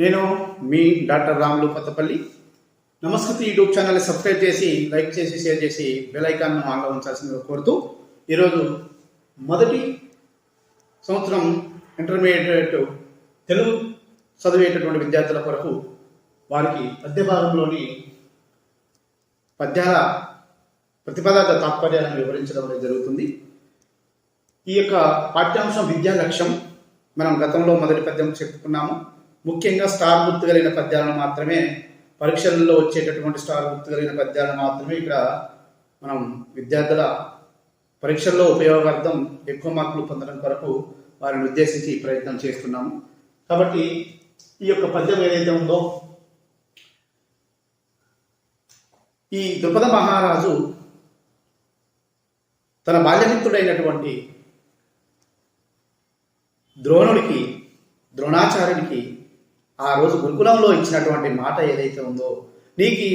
నేను మీ doctor Ramulu Kothapalli. Namaskruthi YouTube channel subscribe చేసి like చేసి షేర్ చేసి బెల్ ఐకాన్ను ఆన్లో ఉంచాల్సిందిగా కోరుతూ ఈరోజు మొదటి సంవత్సరం ఇంటర్మీడియట్ తెలుగు చదివేటటువంటి విద్యార్థుల కొరకు వారికి పద్య భాగంలోని పద్యాల ప్రతిపదార్థ తాత్పర్యాలను వివరించడం అనేది జరుగుతుంది. ఈ యొక్క పాఠ్యాంశం విద్యా లక్ష్యం మనం గతంలో మొదటి పద్యం చెప్పుకున్నాము. ముఖ్యంగా స్టార్ గుర్తు కలిగిన పద్యాలను మాత్రమే పరీక్షల్లో వచ్చేటటువంటి స్టార్ గుర్తు కలిగిన పద్యాలను మాత్రమే ఇక్కడ మనం విద్యార్థుల పరీక్షల్లో ఉపయోగార్థం ఎక్కువ మార్కులు పొందడం కొరకు వారిని ఉద్దేశించి ప్రయత్నం చేస్తున్నాము. కాబట్టి ఈ యొక్క పద్యం ఏదైతే ఉందో ఈ ద్రుపద మహారాజు తన బాల్యమిత్రుడైనటువంటి ద్రోణుడికి ద్రోణాచార్యుడికి ఆ రోజు గురుకులంలో ఇచ్చినటువంటి మాట ఏదైతే ఉందో నీకు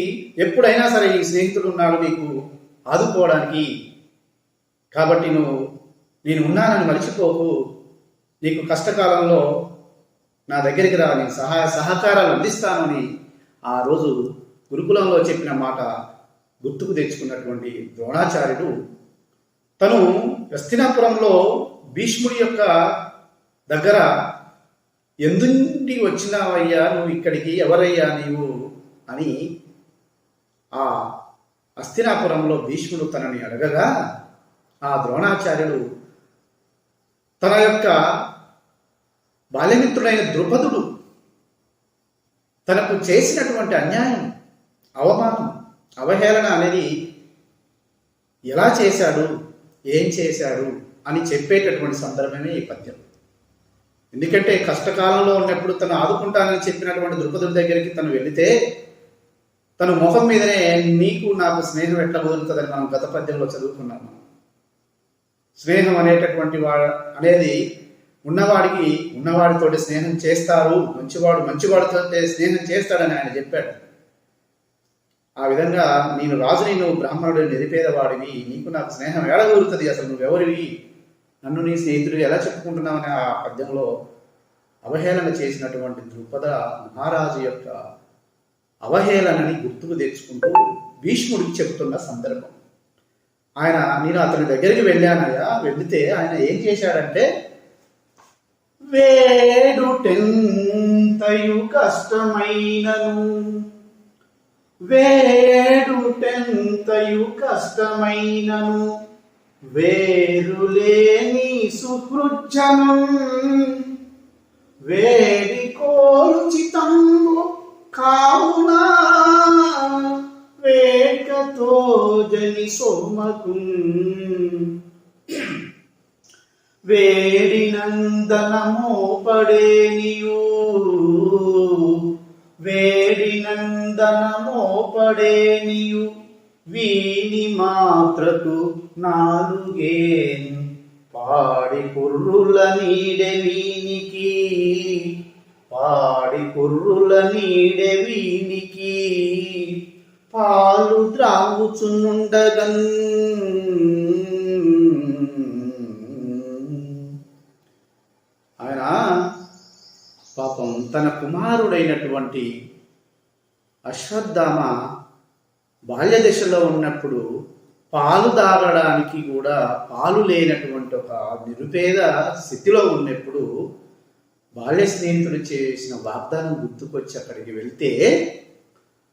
ఎప్పుడైనా సరే ఈ స్నేహితుడు ఉన్నాడు నీకు ఆదుకోవడానికి. కాబట్టి నువ్వు నేను ఉన్నానని మర్చిపోకు నీకు కష్టకాలంలో నా దగ్గరికి రా నీకు సహాయ సహకారాలు అందిస్తానని ఆ రోజు గురుకులంలో చెప్పిన మాట గుర్తుకు తెచ్చుకున్నటువంటి ద్రోణాచార్యుడు తను హస్తినాపురంలో భీష్ముడి యొక్క దగ్గర ఎందుండి వచ్చినావయ్యా నువ్వు ఇక్కడికి? ఎవరయ్యా నీవు? అని ఆ అస్థినాపురంలో భీష్ముడు తనని అడగగా ఆ ద్రోణాచార్యుడు తన యొక్క బాల్యమిత్రుడైన ద్రుపదుడు తనకు చేసినటువంటి అన్యాయం అవమానం అవహేళన అనేది ఎలా చేశాడు? ఏం చేశాడు? అని చెప్పేటటువంటి సందర్భమే ఈ పద్యం. ఎందుకంటే కష్టకాలంలో ఉన్నప్పుడు తను ఆదుకుంటానని చెప్పినటువంటి ద్రుపదుడి దగ్గరికి తను వెళితే తను ముఖం మీదనే నీకు నాకు స్నేహం ఎట్లా కుదురుతుందని మనం గత పద్యంలో చదువుకున్నాము స్నేహం అనేటటువంటి వా అనేది ఉన్నవాడికి ఉన్నవాడితోటి స్నేహం చేస్తారు మంచివాడు మంచివాడితో స్నేహం చేస్తాడని ఆయన చెప్పాడు. ఆ విధంగా నేను రాజుని నువ్వు బ్రాహ్మణుడు నిరుపేదవాడివి నీకు నాకు స్నేహం ఎడగూరుతుంది అసలు నువ్వెవరివి? నన్ను నీ స్నేహితుడు ఎలా చెప్పుకుంటున్నావని ఆ పద్యంలో అవహేళన చేసినటువంటి ద్రుపద మహారాజు యొక్క అవహేళనని గుర్తుకు తెచ్చుకుంటూ భీష్ముడికి చెబుతున్న సందర్భం. ఆయన నేను అతని దగ్గరికి వెళ్ళానయ్యా. వెళితే ఆయన ఏం చేశాడంటే వేడుటెంతయు కష్టమైనను. వేడుటెంతయు కష్టమైనను. వేరులేని సుహృజనం వేడి కోరుచితంబు కావున వేకతో జని సోమకు. వేడి నందనమోపడేనియు వేడి నందనమోపడేనియు. వీని మాత్రకు నాలుగేన్ పాడి కుర్రుల నీడె వీనికి పాడి కుర్రుల నీడె వీనికి పాలు త్రాగుచునుండగన్ ఆయన పాపం తన కుమారుడైనటువంటి అశ్వత్థామ బాల్య దశలో ఉన్నప్పుడు పాలు తాగడానికి కూడా పాలు లేనటువంటి ఒక నిరుపేద స్థితిలో ఉన్నప్పుడు బాల్య స్నేహితుడు చేసిన వాగ్దానం గుర్తుకొచ్చి అక్కడికి వెళ్తే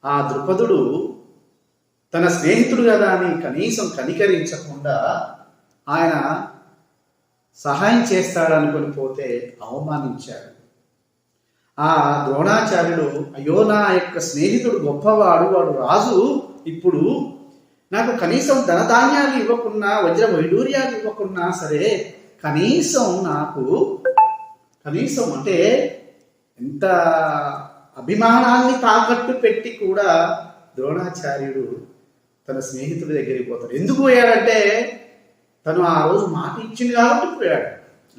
ఆ ద్రుపదుడు తన స్నేహితుడు కదా అని కనీసం కనికరించకుండా ఆయన సహాయం చేస్తాడనుకొని పోతే అవమానించాడు. ఆ ద్రోణాచార్యుడు అయ్యో నా యొక్క స్నేహితుడు గొప్పవాడు వాడు రాజు ఇప్పుడు నాకు కనీసం ధనధాన్యాలు ఇవ్వకున్నా వజ్ర వైడూర్యాలు ఇవ్వకున్నా సరే కనీసం నాకు కనీసం అంటే ఎంత అభిమానాన్ని తాకట్టు పెట్టి కూడా ద్రోణాచార్యుడు తన స్నేహితుడి దగ్గరికి పోతాడు. ఎందుకు పోయాడంటే తను ఆ రోజు మాట ఇచ్చింది కాబట్టి పోయాడు.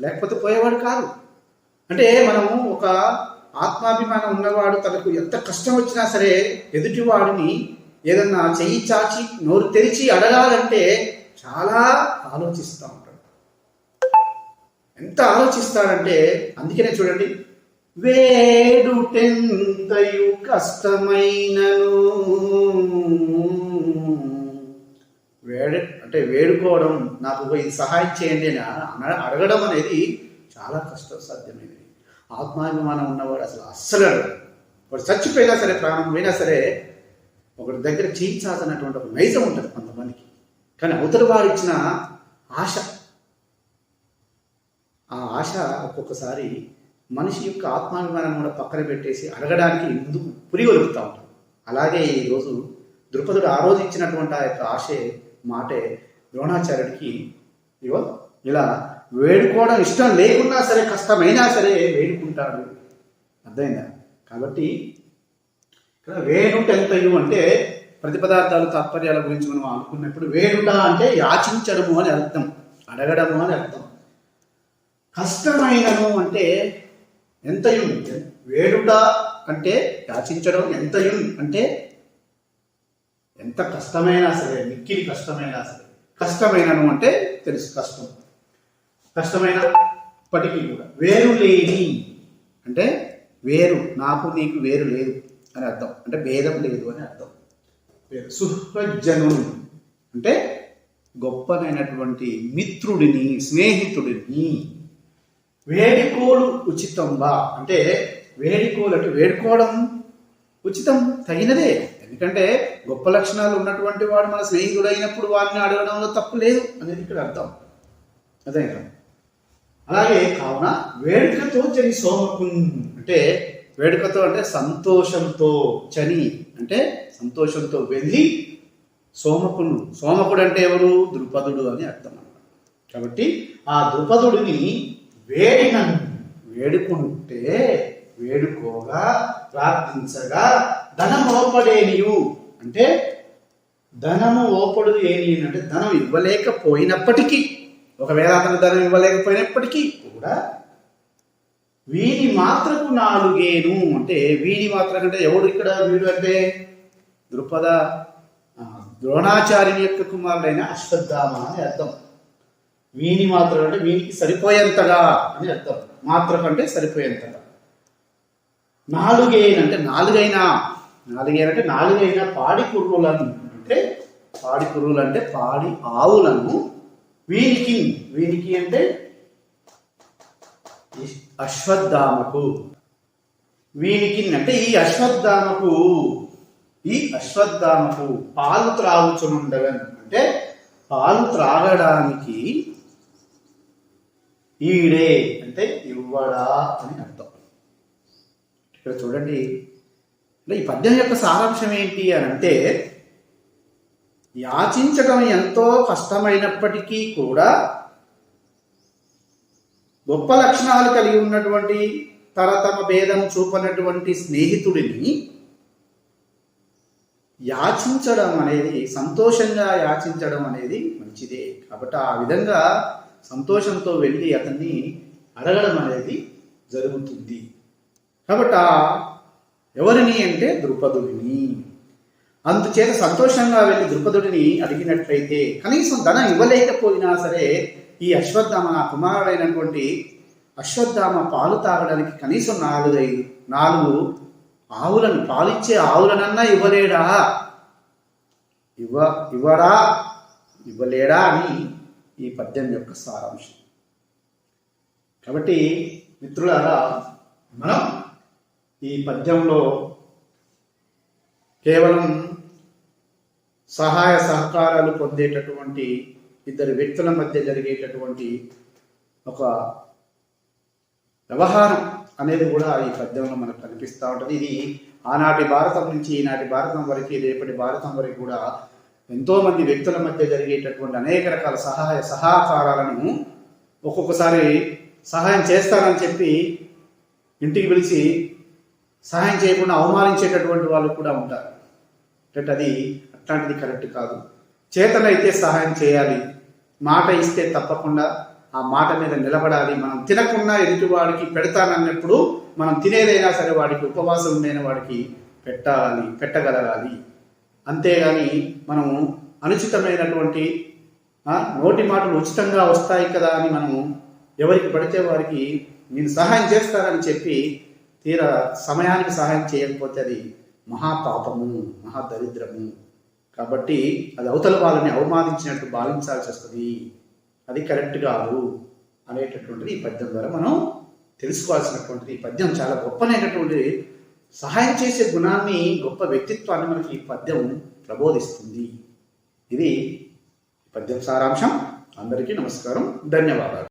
లేకపోతే పోయేవాడు కాదు. అంటే మనము ఒక ఆత్మాభిమానం ఉన్నవాడు తనకు ఎంత కష్టం వచ్చినా సరే ఎదుటివాడిని ఏదన్నా చెయ్యి చాచి నోరు తెరిచి అడగాలంటే చాలా ఆలోచిస్తూ ఉంటాడు. ఎంత ఆలోచిస్తాడంటే అందుకనే చూడండి వేడుటెంతయు కష్టమైనను. వేడు అంటే వేడుకోవడం నాకు ఇది సహాయం చేయండి అని అడగడం అనేది చాలా కష్టసాధ్యమైనది ఆత్మాభిమానం ఉన్నవాడు అసలు అస్సలు అడగడు. వాడు చచ్చిపోయినా సరే ప్రాణం పోయినా సరే ఒకటి దగ్గర చేయించాల్సినటువంటి ఒక నైజం ఉంటుంది కొంతమందికి. కానీ అవతల వారు ఇచ్చిన ఆశ ఆ ఆశ ఒక్కొక్కసారి మనిషి యొక్క ఆత్మాభిమానం కూడా పక్కన పెట్టేసి అడగడానికి ముందుకు పురిగొలుపుతూ ఉంటాం అలాగే ఈరోజు ద్రుపదుడు ఆ రోజు ఇచ్చినటువంటి ఆ యొక్క ఆశే మాటే ద్రోణాచార్యుడికి ఇవో ఇలా వేడుకోవడం ఇష్టం లేకున్నా సరే కష్టమైనా సరే వేడుకుంటాడు. అర్థమైందా? కాబట్టి కదా వేణుట ఎంతయు అంటే ప్రతిపదార్థాలు తాత్పర్యాల గురించి మనం అనుకున్నప్పుడు వేణుట అంటే యాచించడము అని అర్థం అడగడము అని అర్థం. కష్టమైనను అంటే ఎంతయు వేడుట అంటే యాచించడం ఎంతయు అంటే ఎంత కష్టమైనా సరే మిక్కిలి కష్టమైనా సరే. కష్టమైనను అంటే తెలుసు కష్టం. కష్టమైనప్పటికీ కూడా వేరు లేని అంటే వేరు నాకు నీకు వేరు లేదు. అని అర్థం. అంటే భేదం లేదు అని అర్థం. వేరు సుహృజ్జను. అంటే గొప్పనైనటువంటి మిత్రుడిని స్నేహితుడిని వేడుకోలు ఉచితంగా అంటే వేడుకోలు అంటే వేడుకోవడం ఉచితం తగినదే. ఎందుకంటే గొప్ప లక్షణాలు ఉన్నటువంటి వాడు మన స్నేహితుడు అయినప్పుడు వాడిని అడగడంలో తప్పు లేదు అనేది ఇక్కడ అర్థం. అదే అలాగే కావున వేడుకతో చని సోమకున్. అంటే వేడుకతో అంటే సంతోషంతో చని అంటే సంతోషంతో వెళ్ళి సోమకుడు సోమకుడు అంటే ఎవరు? ద్రుపదుడు అని అర్థం అన్నమాట. కాబట్టి ఆ ద్రుపదుడిని వేడిన వేడుకుంటే వేడుకోగా ప్రార్థించగా ధనము ఓపడేనియు. అంటే ధనము ఓపడు ఏని అంటే ధనం ఇవ్వలేకపోయినప్పటికీ ఒకవేళ అతను ధనం ఇవ్వలేకపోయినప్పటికీ కూడా వీడి మాత్రకు నాలుగేను అంటే వీడి మాత్రం అంటే ఎవడు ఇక్కడ వీడు అంటే? దృపద ద్రోణాచార్యుని యొక్క కుమారుడైన అశ్వత్థామ అని అర్థం. వీని మాత్రం అంటే వీనికి సరిపోయేంతగా అని అర్థం. మాత్రం అంటే సరిపోయేంతగా. నాలుగైన అంటే నాలుగైనా. నాలుగైన అంటే నాలుగైన పాడి కుర్రులను అంటే పాడి కుర్రులు అంటే పాడి ఆవులను వీనికి వీనికి అంటే అశ్వత్థామకు. వీనికి అంటే ఈ అశ్వత్థామకు ఈ అశ్వత్థామకు పాలు త్రాగుచునుండవన్ అంటే పాలు త్రాగడానికి ఈడే అంటే ఇవ్వడా అని అర్థం. ఇక్కడ చూడండి. అంటే ఈ పద్యం యొక్క సారాంశం ఏంటి అని అంటే యాచించడం ఎంతో కష్టమైనప్పటికీ కూడా గొప్ప లక్షణాలు కలిగి ఉన్నటువంటి తరతమ భేదం చూపనటువంటి స్నేహితుడిని యాచించడం అనేది సంతోషంగా యాచించడం అనేది మంచిదే. కాబట్టి ఆ విధంగా సంతోషంతో వెళ్ళి అతన్ని అడగడం అనేది జరుగుతుంది. కాబట్టి ఎవరిని అంటే ద్రుపదుడిని. అందుచేత సంతోషంగా వెళ్ళి ద్రుపదుడిని అడిగినట్లయితే కనీసం ధనం ఇవ్వలేకపోయినా సరే ఈ అశ్వత్థామ నా కుమారుడైనటువంటి అశ్వత్థామ పాలు తాగడానికి కనీసం నాలుగైదు నాలుగు ఆవులను పాలిచ్చే ఆవులనన్నా ఇవ్వలేడా? ఇవ్వ ఇవ్వడా? ఇవ్వలేడా అని ఈ పద్యం యొక్క సారాంశం. కాబట్టి మిత్రులారా మనం ఈ పద్యంలో కేవలం సహాయ సహకారాలు పొందేటటువంటి ఇద్దరు వ్యక్తుల మధ్య జరిగేటటువంటి ఒక వ్యవహారం అనేది కూడా ఈ పద్యంలో మనకు కనిపిస్తూ ఉంటుంది. ఇది ఆనాటి భారతం నుంచి ఈనాటి భారతం వరకు రేపటి భారతం వరకు కూడా ఎంతో మంది వ్యక్తుల మధ్య జరిగేటటువంటి అనేక రకాల సహాయ సహకారాలను ఒక్కొక్కసారి సహాయం చేస్తానని చెప్పి ఇంటికి పిలిచి సహాయం చేయకుండా అవమానించేటటువంటి వాళ్ళు కూడా ఉంటారు. అంటే అది అట్లాంటిది కరెక్ట్ కాదు. చేతనైతే సహాయం చేయాలి. మాట ఇస్తే తప్పకుండా ఆ మాట మీద నిలబడాలి. మనం తినకుండా ఎదుటివాడికి పెడతానన్నప్పుడు మనం తినేదైనా సరే వాడికి ఉపవాసం లేని వాడికి పెట్టాలి పెట్టగలగాలి. అంతేగాని మనము అనుచితమైనటువంటి నోటి మాటలు ఉచితంగా వస్తాయి కదా అని మనము ఎవరికి పడితే వారికి నేను సహాయం చేస్తానని చెప్పి తీరా సమయానికి సహాయం చేయకపోతే అది మహాపాపము మహాదరిద్రము. కాబట్టి అది అవతల వాళ్ళని అవమానించినట్టు భావించాల్సి వస్తుంది. అది కరెక్ట్ కాదు అనేటటువంటిది ఈ పద్యం ద్వారా మనం తెలుసుకోవాల్సినటువంటిది. ఈ పద్యం చాలా గొప్పనైనటువంటి సహాయం చేసే గుణాన్ని గొప్ప వ్యక్తిత్వాన్ని మనకి ఈ పద్యం ప్రబోధిస్తుంది. ఇది పద్యం సారాంశం. అందరికీ నమస్కారం. ధన్యవాదాలు.